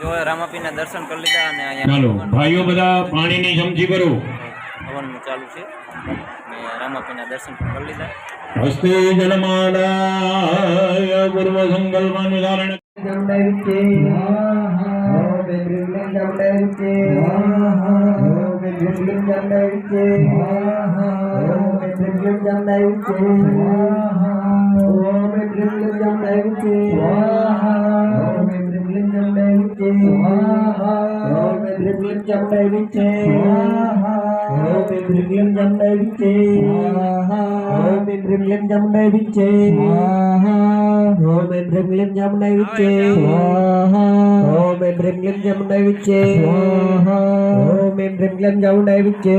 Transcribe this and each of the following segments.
જો રામાપીના દર્શન કરી લીધા અને ચાલો અહીંયા ભાઈઓ બધા પાણીની ચમચી કરો. હવનનું ચાલુ છે. અને રામાપીના દર્શન કરી લીધા. હસ્તે જલમાદાય પૂર્વ સંકલ્પ નિધારણ विचे ओम भृग्लिं जम्नै विचे ओम भृग्लिं जम्नै विचे ओम भृग्लिं जम्नै विचे ओम भृग्लिं जम्नै विचे ओम भृग्लिं जम्नै विचे ओम भृग्लिं जम्नै विचे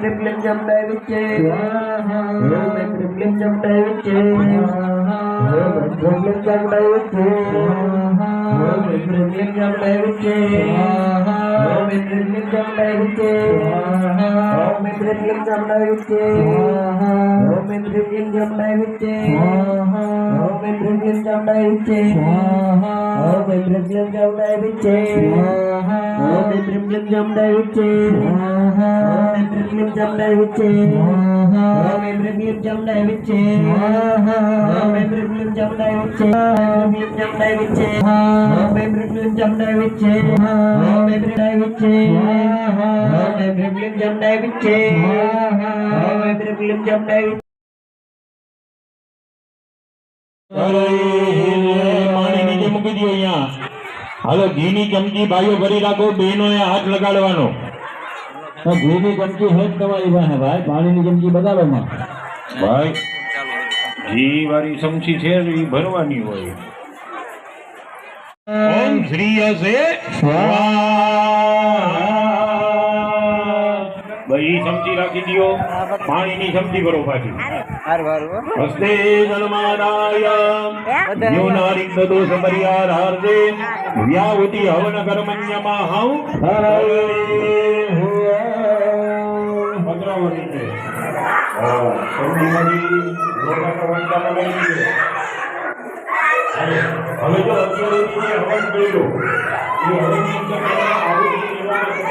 ట్రిప్లిం జంప్ డైవ్ ఇచ్చే ట్రిప్లిం జంప్ డైవ్ ఇచ్చే ట్రిప్లిం జంప్ డైవ్ ఇచ్చే ట్రిప్లిం జంప్ డైవ్ ఇచ్చే ట్రిప్లిం జంప్ డైవ్ ఇచ్చే ట్రిప్లిం జంప్ డైవ్ ఇచ్చే ట్రిప్లిం జంప్ డైవ్ ఇచ్చే ట్రిప్లిం జంప్ డైవ్ ఇచ్చే ట్రిప్లిం జంప్ డైవ్ ఇచ్చే ట్రిప్లిం జంప్ డైవ్ ఇచ్చే ట్రిప్లిం પાણીની જે મૂકી દો અહીંયા. હાલો ઘીની ચમચી ભાઈઓ ભરી રાખો બહેનો હાથ લગાડવાનો. ઘીની ગમકી હે તમારી પાસે ભાઈ પાણીની ગમકી બતાવો માં. ભાઈ ઘી વાળી ચમચી છે એ ભરવાની હોય. ઓમ શ્રી હશે. ભાઈ ચમચી રાખી દ્યો. પાણીની ચમચી ભરો પાછી. હારું હારું હો. હસ્તે જલમાદાય ન્યુનારિક દોષ પરિહારાર્થે વ્યાવૃતિ હવન કર્મણ્યમાં હવ ભદ્રાવતી છે હા સૌથી મોટા પ્રવક્તા લગાવી છે હવે જો અત્યારે જે હવન કર્યો એ હવનની અંદર આહુતિ લેવાની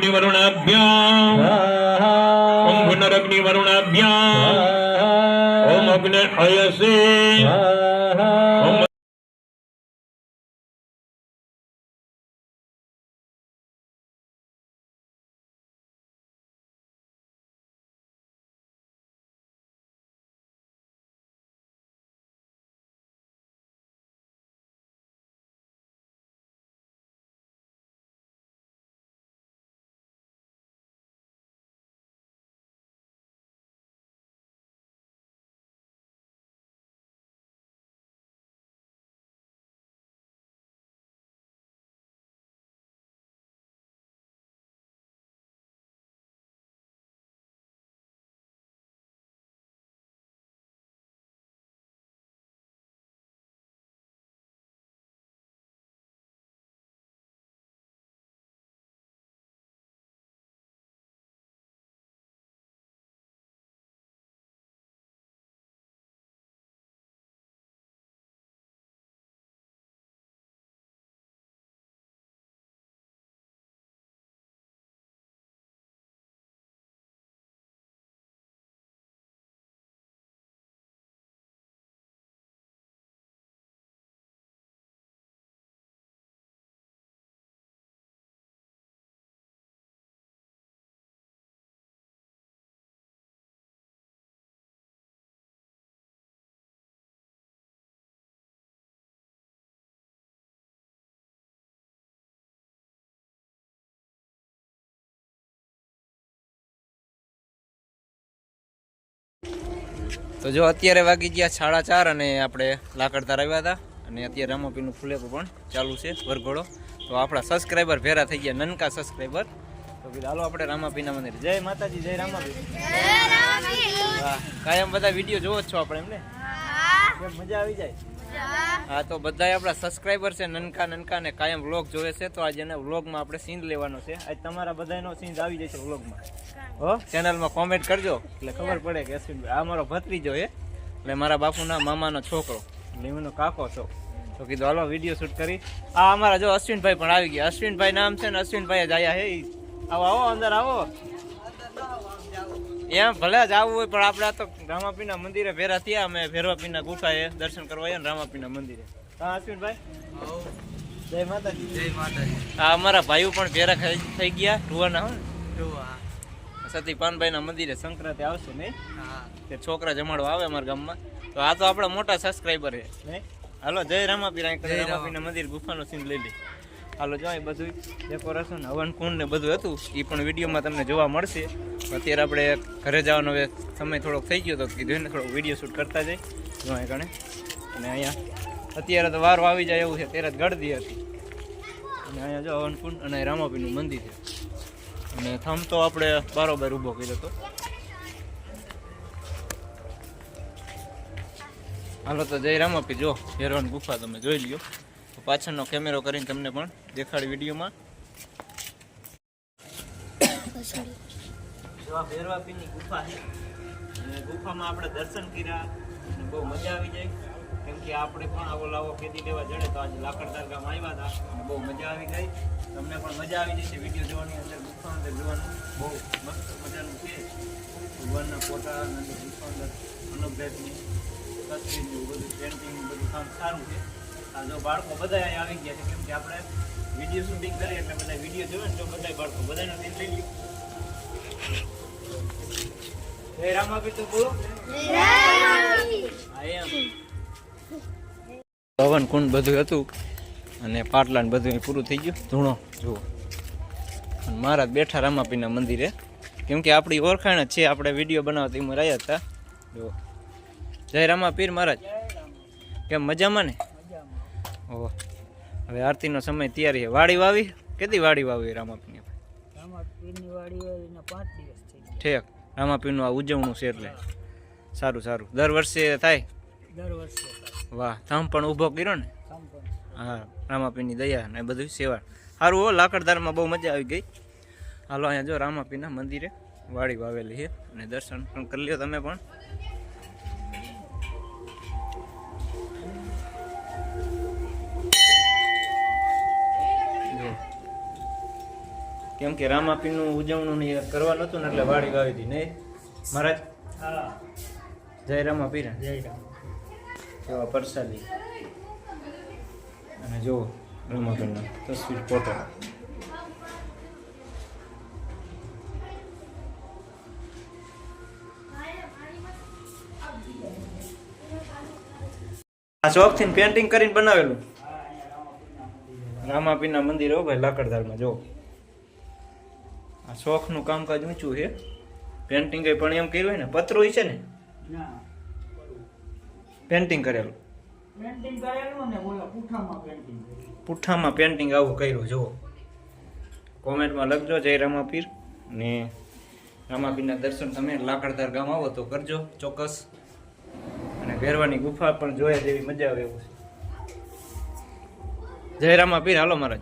અગ્નિ વરુણાભ્યામ ઓમ પુનરગ્નિ વરુણાભ્યામ ઓમ તો જો અત્યારે વાગી ગયા સાડા ચાર અને આપણે લાકડતાર આવ્યા હતા. અને અત્યારે રામાપીનું ફૂલેકો પણ ચાલુ છે વરઘોડો. તો આપણા સબસ્ક્રાઈબર ભેરા થઈ ગયા નનકા સબસ્ક્રાઈબર તો હાલો આપણે રામાપીના મંદિર. જય માતાજી જય રામાપી. કાયમ બધા વીડિયો જોવો જ છો આપણે એમને મજા આવી જાય? હા, તો બધાય આપણા સબસ્ક્રાઈબર છે, નનકા નનકા ને કાયમ વ્લોગ જોવે છે, તો આજે એના વ્લોગમાં આપણે સીન લેવાનો છે. આજ તમારા બધાનો સીન આવી જશે વ્લોગમાં હો ચેનલમાં કોમેન્ટ કરજો, એટલે ખબર પડે કે અશ્વિનભાઈ આ મારો ભત્રીજો છે. એટલે મારા બાપુના મામાનો છોકરો. એટલે કાકો છો. તો કીધું, હાલો વીડિયો શૂટ કરી. આ અમારા જો અશ્વિનભાઈ પણ આવી ગયા. અશ્વિનભાઈ નામ છે ને, અશ્વિનભાઈ જ આવ્યા હે આવો આવો, અંદર આવો. એમ ભલે જ આવવું હોય પણ આપણે તો રામાપીના મંદિરે ભેરા થયા. અમે ભેરવાપીના ગુફાએ દર્શન કરવા આવ્યા રામાપીના મંદિરે. હા અશ્વિનભાઈ? જય માતાજી. જય માતાજી. હા અમારા ભાઈઓ પણ ભેરા થઈ ગયા ટુવાના હોય ને? સતી પાનભાઈના મંદિરે સંક્રાંતિ આવશે નહીં? તે છોકરા જમાડવા આવે અમારા ગામમાં. તો આ તો આપણા મોટા સબસ્ક્રાઈબર છે હાલો જય રામાપીરા કને મંદિર ગુફાનો સીન લઈ લે. હાલો, જો એ બધું ડેકોરેશન હવન કુંડ ને બધું હતું એ પણ વિડીયોમાં તમને જોવા મળશે. અત્યારે આપણે ઘરે જવાનો હવે સમય થોડોક થઈ ગયો તો કીધું એને થોડોક વીડિયો શૂટ કરતા જાય જો એ કણે અને અહીંયા, અત્યારે તો વારો આવી જાય એવું છે, ત્યારે જ ગળદી હતી. અને અહીંયા જો હવન કુંડ અને રામાપીનું મંદિર છે. અને થમ તો આપણે બારોબાર ઊભો કર્યો હતો હાલો, તો જય રામાપી જો હેરવાન ગુફા તમે જોઈ લ્યો. પાછળનો કેમેરો કરીને તમને પણ દેખાડી વિડીયોમાં. ભેરવાપીની ગુફા છે. અને ગુફામાં આપણે દર્શન કર્યા બહુ મજા આવી જાય કેમ કે આપણે પણ આવો લાવો ખેતી લેવા જડે તો આજે લાકડ ગામ આવ્યા હતા અને બહુ મજા આવી ગઈ. તમને પણ મજા આવી જશે વીડિયો જોવાની અંદર, ગુફા અંદર બહુ મસ્ત મજાનું છે. ભગવાનના ફોટા ગુફા અંદર બધું કામ સારું છે. જો બાળકો બધા અહીંયા આવી ગયા છે કેમ કે આપણે વીડિયો શૂટિંગ કરીએ એટલે બધા વીડિયો જોવે ને તો બધા બાળકો બધાને દિલ લઈ ગયું જય રામાપી તો બોલો પવન કુંડ બધું હતું અને પાટલા ને બધું પૂરું થઈ ગયું. ધૂણો જુઓ. અને મહારાજ બેઠા રામાપીના મંદિરે. કેમ કે આપણી ઓળખાણ જ છે આપણે વીડિયો બનાવતા એમાં રહ્યા હતા. જુઓ. જય રામાપીર મહારાજ. કેમ મજામાં ને? ઓહ. હવે આરતીનો સમય તૈયારી છે. વાડી વાવી? કેટલી વાડી વાવી રામાપીની ઠેક. રામાપીરનું આ ઉજવણું છે એટલે. સારું સારું. દર વર્ષે થાય? વાહ. થમ પણ ઊભો કર્યો ને? હા રામાપીની દયા ને બધું સેવા. સારું હો લાકડદારમાં બહુ મજા આવી ગઈ. હાલો અહીંયા જો રામાપીના મંદિરે વાડી વાવેલી છે. અને દર્શન પણ કરી લ્યો તમે પણ. કેમ કે રામાપીનું ઉજવણું કરવાનું હતું ને એટલે વાડી વાવી હતી. નહીં? મહારાજ? જય રામાપીર. એવા પરસાદી. અને જો રમાબેનનો તસવીર ફોટો આ શોખથી પેન્ટિંગ કરીને બનાવેલું. રામાપીના મંદિર હો ભાઈ લાકડધારમાં જો આ શોખનું કામકાજ ઊંચું છે. પેન્ટિંગ પણ એમ કર્યું હોય ને પતરું છે ને? પેન્ટિંગ કરેલું. પુઠ્ઠામાં પેન્ટિંગ આવું કર્યું જુઓ. કોમેન્ટમાં લખજો જય રામાપીર ને રામાપીરના દર્શન તમે લાકડધાર ગામ આવો તો કરજો ચોક્કસ. અને ભેરવાની ગુફા પણ જોયા જેવી મજા આવે એવું છે. જય રામાપીર હાલો મહારાજ.